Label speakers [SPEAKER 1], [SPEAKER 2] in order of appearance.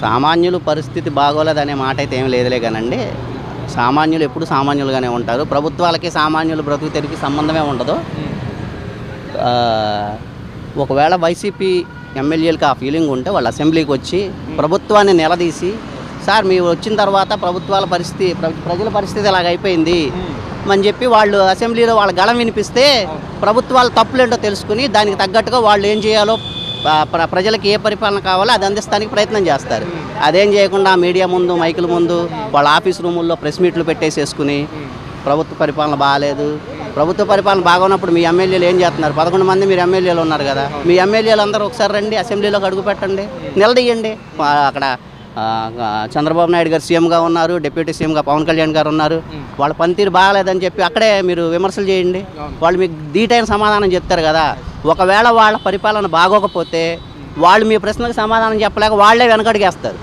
[SPEAKER 1] సామాన్యులు పరిస్థితి బాగోలేదనే మాట అయితే ఏం లేదులే కానండి. సామాన్యులు ఎప్పుడు సామాన్యులుగానే ఉంటారు. ప్రభుత్వాలకి సామాన్యులు బ్రతుకు తెరికి సంబంధమే ఉండదు. ఒకవేళ వైసీపీ ఎమ్మెల్యేలకు ఆ ఫీలింగ్ ఉంటే వాళ్ళు అసెంబ్లీకి వచ్చి ప్రభుత్వాన్ని నిలదీసి సార్ మీరు వచ్చిన తర్వాత ప్రభుత్వాల పరిస్థితి ప్ర- ప్రజల పరిస్థితి ఇలాగ అయిపోయింది అని చెప్పి వాళ్ళు అసెంబ్లీలో వాళ్ళ గళం వినిపిస్తే ప్రభుత్వాల తప్పులేంటో తెలుసుకుని దానికి తగ్గట్టుగా వాళ్ళు ఏం చేయాలో ప్రజలకు ఏ పరిపాలన కావాలో అది అందిస్తానికి ప్రయత్నం చేస్తారు. అదేం చేయకుండా మీడియా ముందు మైకుల ముందు వాళ్ళ ఆఫీస్ రూముల్లో ప్రెస్ మీట్లు పెట్టేసేసుకుని ప్రభుత్వ పరిపాలన బాగాలేదు. ప్రభుత్వ పరిపాలన బాగున్నప్పుడు మీ ఎమ్మెల్యేలు ఏం చేస్తున్నారు? పదకొండు మంది మీరు ఎమ్మెల్యేలు ఉన్నారు కదా. మీ ఎమ్మెల్యేలు అందరూ ఒకసారి రండి అసెంబ్లీలోకి అడుగు పెట్టండి నిలదీయండి. అక్కడ చంద్రబాబు నాయుడు గారు సీఎంగా ఉన్నారు డిప్యూటీ సీఎంగా పవన్ కళ్యాణ్ గారు ఉన్నారు. వాళ్ళ పనితీరు బాగాలేదని చెప్పి అక్కడే మీరు విమర్శలు చేయండి. వాళ్ళు మీకు డీటెయిల్ సమాధానం చెప్తారు కదా. ఒకవేళ వాళ్ళ పరిపాలన బాగోకపోతే వాళ్ళు మీ ప్రశ్నకు సమాధానం చెప్పలేక వాళ్ళే వెనకడిగేస్తారు.